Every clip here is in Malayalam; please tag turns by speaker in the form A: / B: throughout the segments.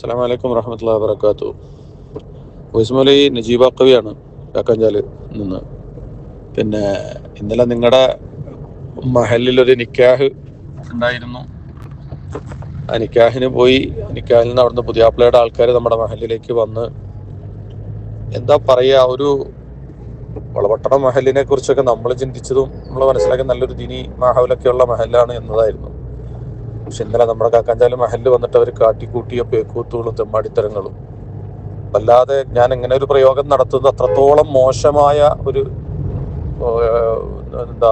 A: അസ്സാം വലൈക്കും വറഹമത്തല്ലാ വാബർക്കാത്തു വൈസ്മലി നജീബ കവിയാണ് കാക്കാഞ്ചാൽ നിന്ന്. പിന്നെ ഇന്നലെ നിങ്ങളുടെ മഹലിൽ ഒരു നിക്കാഹ് ഉണ്ടായിരുന്നു. ആ നിക്കാഹിന് പോയി നിക്കാഹിൽ നിന്ന് അവിടുന്ന് പുതിയാപ്പിളയുടെ ആൾക്കാർ നമ്മുടെ മഹലിലേക്ക് വന്ന് എന്താ പറയാ ഒരു വളപട്ടണ മഹലിനെ കുറിച്ചൊക്കെ നമ്മൾ ചിന്തിച്ചതും നമ്മൾ മനസ്സിലാക്കിയ നല്ലൊരു ദിനി മാഹവിലൊക്കെയുള്ള മഹലാണ് എന്നതായിരുന്നു. പക്ഷെ ഇന്നലെ നമ്മുടെ കാക്കാഞ്ചാൽ മഹലിൽ വന്നിട്ട് അവർ കാട്ടിക്കൂട്ടിയ പേക്കൂത്തുകളും തെമ്മാടിത്തരങ്ങളും. അല്ലാതെ ഞാൻ ഇങ്ങനെ ഒരു പ്രയോഗം നടത്തുന്നത് അത്രത്തോളം മോശമായ ഒരു എന്താ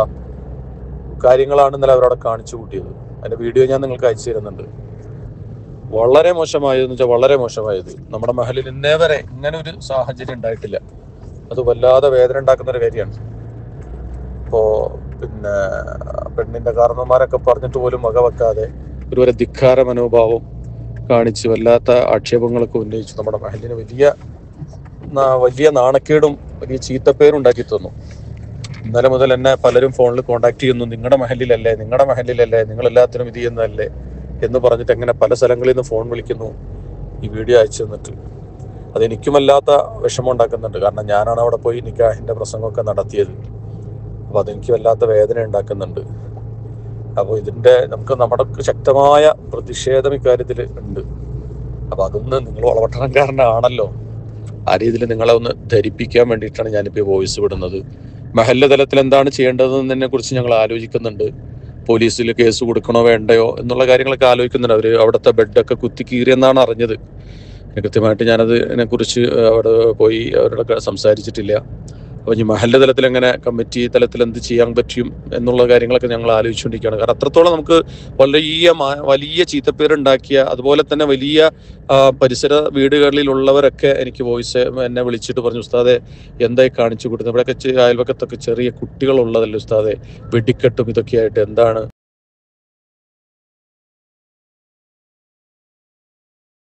A: കാര്യങ്ങളാണ് ഇന്നലെ അവരവിടെ കാണിച്ചു കൂട്ടിയത്. അതിന്റെ വീഡിയോ ഞാൻ നിങ്ങൾക്ക് അയച്ചു തരുന്നുണ്ട്. വളരെ മോശമായതെന്ന് വെച്ചാൽ വളരെ മോശമായത്. നമ്മുടെ മഹലിൽ ഇന്നേ വരെ ഇങ്ങനെ ഒരു സാഹചര്യം ഉണ്ടായിട്ടില്ല. അത് വല്ലാതെ വേദന ഉണ്ടാക്കുന്ന ഒരു കാര്യമാണ്. ഇപ്പോ പിന്നെ പെണ്ണിന്റെ കാരണന്മാരൊക്കെ പറഞ്ഞിട്ട് പോലും വകവെക്കാതെ ഒരു ഒരു ധിക്കാര മനോഭാവം കാണിച്ച് വല്ലാത്ത ആക്ഷേപങ്ങളൊക്കെ ഉന്നയിച്ചു. നമ്മുടെ മഹലിന് വലിയ വലിയ നാണക്കേടും വലിയ ചീത്തപ്പേരും ഉണ്ടാക്കി തന്നു. ഇന്നലെ മുതൽ എന്നെ പലരും ഫോണിൽ കോണ്ടാക്ട് ചെയ്യുന്നു. നിങ്ങളുടെ മഹലിലല്ലേ നിങ്ങളുടെ മഹലിലല്ലേ നിങ്ങൾ എല്ലാത്തിനും ഇത് ചെയ്യുന്നതല്ലേ എന്ന് പറഞ്ഞിട്ട് എങ്ങനെ പല സ്ഥലങ്ങളിൽ നിന്ന് ഫോൺ വിളിക്കുന്നു ഈ വീഡിയോ അയച്ചു തന്നിട്ട്. അതെനിക്കുമല്ലാത്ത വിഷമം ഉണ്ടാക്കുന്നുണ്ട്. കാരണം ഞാനാണ് അവിടെ പോയി നിക്കാഹിന്റെ പ്രസംഗമൊക്കെ നടത്തിയത്. അപ്പൊ അതെനിക്ക് വല്ലാത്ത വേദന ഉണ്ടാക്കുന്നുണ്ട്. അപ്പോൾ ഇതിന്റെ നമുക്ക് നമ്മുടെ ശക്തമായ പ്രതിഷേധം ഇക്കാര്യത്തിൽ ഉണ്ട്. അപ്പൊ അതൊന്ന് നിങ്ങൾ വളവട്ടണക്കാരനാണല്ലോ ആ രീതിയിൽ നിങ്ങളെ ഒന്ന് ധരിപ്പിക്കാൻ വേണ്ടിയിട്ടാണ് ഞാനിപ്പോൾ വോയിസ് വിടുന്നത്. മഹല്ല തലത്തിൽ എന്താണ് ചെയ്യേണ്ടതെന്നതിനെ കുറിച്ച് ഞങ്ങൾ ആലോചിക്കുന്നുണ്ട്. പോലീസിൽ കേസ് കൊടുക്കണോ വേണ്ടയോ എന്നുള്ള കാര്യങ്ങളൊക്കെ ആലോചിക്കുന്നുണ്ട്. അവർ അവിടുത്തെ ബെഡൊക്കെ കുത്തി കീറിയെന്നാണ് അറിഞ്ഞത്. കൃത്യമായിട്ട് ഞാനത് അതിനെക്കുറിച്ച് അവിടെ പോയി അവരോടൊക്കെ സംസാരിച്ചിട്ടില്ല. അപ്പോൾ ഇനി മഹല്ല തലത്തിൽ എങ്ങനെ കമ്മിറ്റി തലത്തിൽ എന്ത് ചെയ്യാൻ പറ്റും എന്നുള്ള കാര്യങ്ങളൊക്കെ ഞങ്ങൾ ആലോചിച്ചുകൊണ്ടിരിക്കുകയാണ്. കാരണം അത്രത്തോളം നമുക്ക് വലിയ വലിയ ചീത്തപ്പേരുണ്ടാക്കിയ അതുപോലെ തന്നെ വലിയ പരിസര വീടുകളിലുള്ളവരൊക്കെ എനിക്ക് വോയിസ് എന്നെ വിളിച്ചിട്ട് പറഞ്ഞു ഉസ്താദെ എന്തായി കാണിച്ചു കൊടുക്കുന്നത് ഇവിടെയൊക്കെ അയൽവക്കത്തൊക്കെ ചെറിയ കുട്ടികളുള്ളതല്ലേ ഉസ്താദെ? വെടിക്കെട്ടും ഇതൊക്കെയായിട്ട് എന്താണ്?